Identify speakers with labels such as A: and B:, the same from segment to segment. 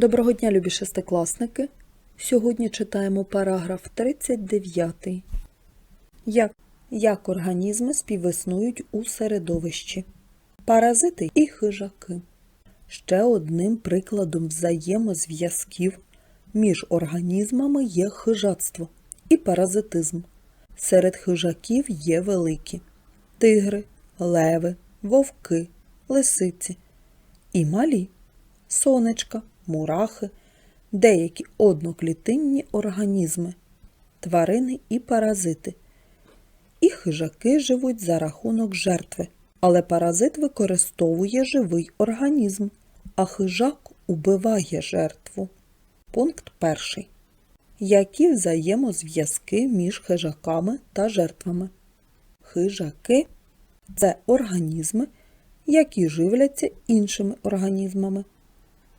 A: Доброго дня, любі шестикласники! Сьогодні читаємо параграф 39. Як, як організми співіснують у середовищі? Паразити і хижаки. Ще одним прикладом взаємозв'язків між організмами є хижацтво і паразитизм. Серед хижаків є великі тигри, леви, вовки, лисиці і малі сонечка, мурахи, деякі одноклітинні організми, тварини і паразити. І хижаки живуть за рахунок жертви, але паразит використовує живий організм, а хижак убиває жертву. Пункт перший. Які взаємозв'язки між хижаками та жертвами? Хижаки це організми, які живляться іншими організмами.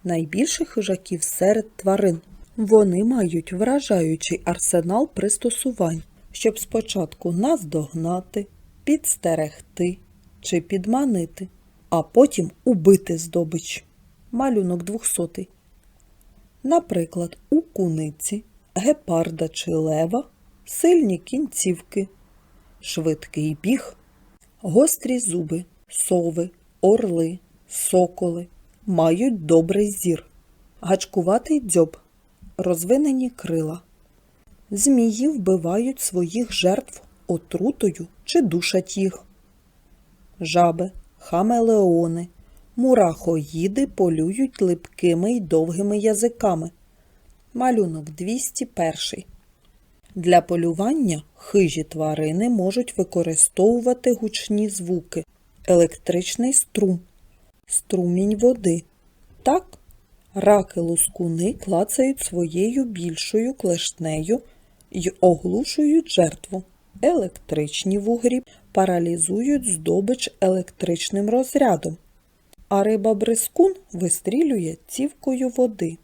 A: Найбільше хижаків серед тварин. Вони мають вражаючий арсенал пристосувань, щоб спочатку наздогнати, підстерегти чи підманити, а потім убити здобич. Малюнок 200. Наприклад, у куниці, гепарда чи лева сильні кінцівки, швидкий біг, гострі зуби, сови, орли, соколи мають добрий зір, гачкуватий дзьоб, розвинені крила. Змії вбивають своїх жертв отрутою чи душать їх. Жаби, хамелеони, мурахоїди полюють липкими й довгими язиками. Малюнок 201. Для полювання хижі тварини можуть використовувати гучні звуки, електричний струм, струмінь води. Так, раки лускуни клацають своєю більшою клешнею й оглушують жертву. Електричні вугрі паралізують здобич електричним розрядом, а риба брискун вистрілює цівкою води.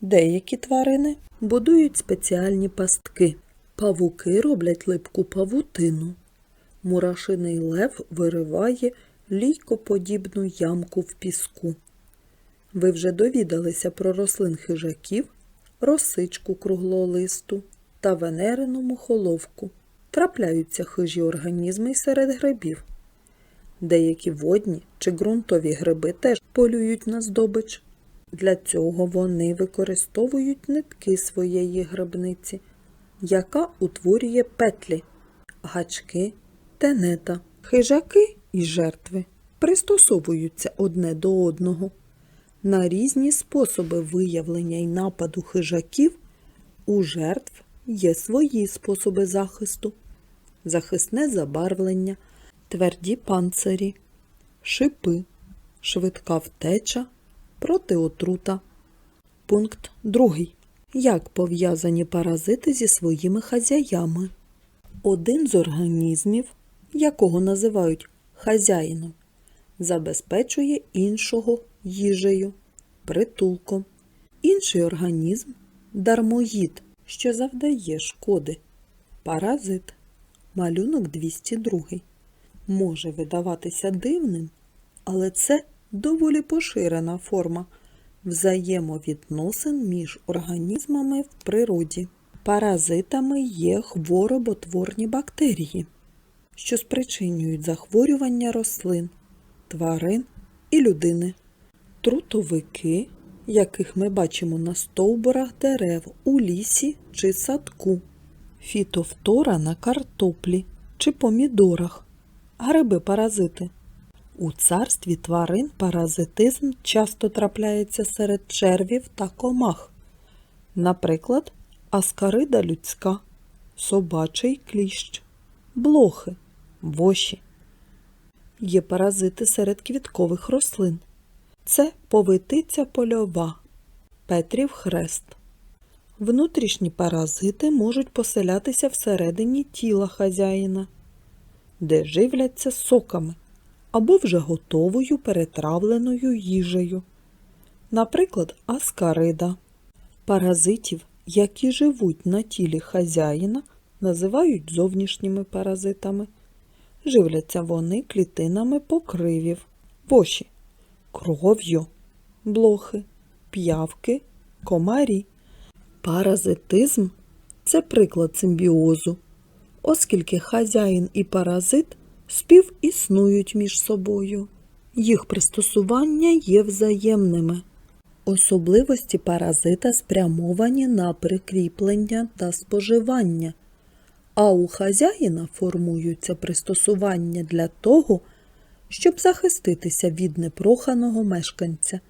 A: Деякі тварини будують спеціальні пастки. Павуки роблять липку павутину. Мурашиний лев вириває лійкоподібну ямку в піску. Ви вже довідалися про рослин хижаків, росичку круглолисту та венерину мухоловку. Трапляються хижі організми серед грибів. Деякі водні чи ґрунтові гриби теж полюють на здобич. Для цього вони використовують нитки своєї грибниці, яка утворює петлі, гачки, тенета. Хижаки і жертви пристосовуються одне до одного. На різні способи виявлення і нападу хижаків у жертв є свої способи захисту, захисне забарвлення, тверді панцирі, шипи, швидка втеча, протиотрута. Пункт 2. Як пов'язані паразити зі своїми хазяями? Один з організмів, якого називають хазяїном, забезпечує іншого їжею, притулком. Інший організм дармоїд, що завдає шкоди. Паразит, малюнок 202. Може видаватися дивним, але це доволі поширена форма взаємовідносин між організмами в природі. Паразитами є хвороботворні бактерії, що спричинюють захворювання рослин, тварин і людини. Трутовики, яких ми бачимо на стовбурах дерев у лісі чи садку, фітофтора на картоплі чи помідорах, гриби-паразити. У царстві тварин паразитизм часто трапляється серед червів та комах. Наприклад, аскарида людська, собачий кліщ, блохи, воші. Є паразити серед квіткових рослин. Це повитиця польова, Петрів хрест. Внутрішні паразити можуть поселятися всередині тіла хазяїна, де живляться соками або вже готовою перетравленою їжею. Наприклад, аскарида. Паразитів, які живуть на тілі хазяїна, називають зовнішніми паразитами. Живляться вони клітинами покривів, воші, кров'ю, блохи, п'явки, комарі. Паразитизм це приклад симбіозу, оскільки хазяїн і паразит співіснують між собою. Їх пристосування є взаємними. Особливості паразита спрямовані на прикріплення та споживання, а у хазяїна формуються пристосування для того, щоб захиститися від непроханого мешканця.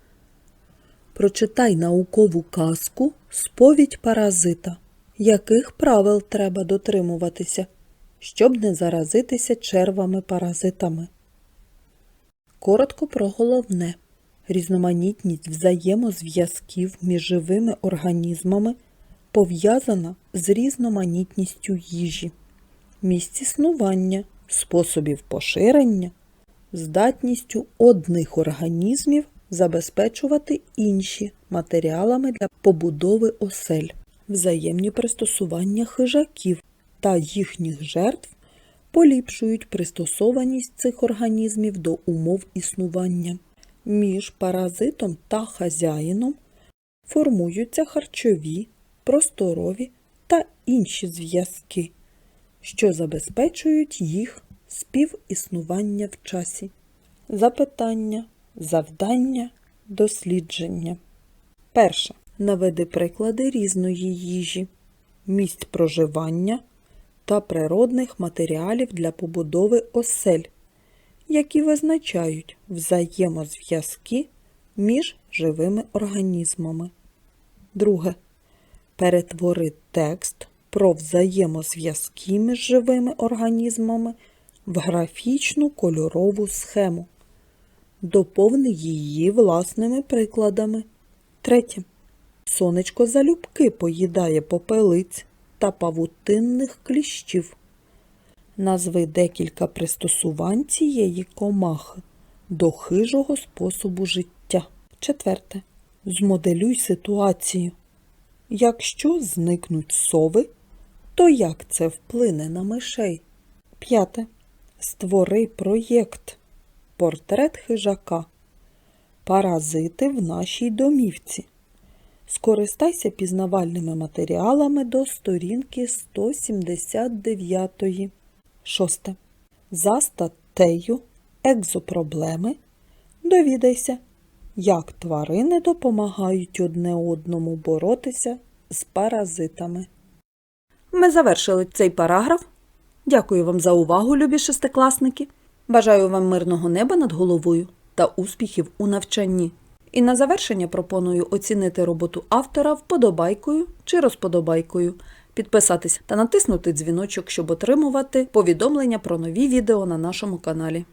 A: Прочитай наукову казку Сповідь паразита. Яких правил треба дотримуватися, щоб не заразитися червами-паразитами? Коротко про головне. Різноманітність взаємозв'язків між живими організмами пов'язана з різноманітністю їжі, місць існування, способів поширення, здатністю одних організмів забезпечувати інші матеріалами для побудови осель, взаємні пристосування хижаків та їхніх жертв поліпшують пристосованість цих організмів до умов існування. Між паразитом та хазяїном формуються харчові, просторові та інші зв'язки, що забезпечують їх співіснування в часі. Запитання, завдання, дослідження. Перше. Наведи приклади різної їжі, місць проживання та природних матеріалів для побудови осель, які визначають взаємозв'язки між живими організмами. Друге. Перетвори текст про взаємозв'язки між живими організмами в графічну кольорову схему. Доповни її власними прикладами. Третє. Сонечко залюбки поїдає попелиць та павутинних кліщів. Назви декілька пристосувань цієї комахи до хижого способу життя. Четверте. Змоделюй ситуацію. Якщо зникнуть сови, то як це вплине на мишей? П'яте. Створи проєкт. Портрет хижака. Паразити в нашій домівці. Скористайся пізнавальними матеріалами до сторінки 179. Шосте. За статтею Екзопроблеми довідайся, як тварини допомагають одне одному боротися з паразитами. Ми завершили цей параграф. Дякую вам за увагу, любі шестикласники. Бажаю вам мирного неба над головою та успіхів у навчанні. І на завершення пропоную оцінити роботу автора вподобайкою чи розподобайкою, підписатись та натиснути дзвіночок, щоб отримувати повідомлення про нові відео на нашому каналі.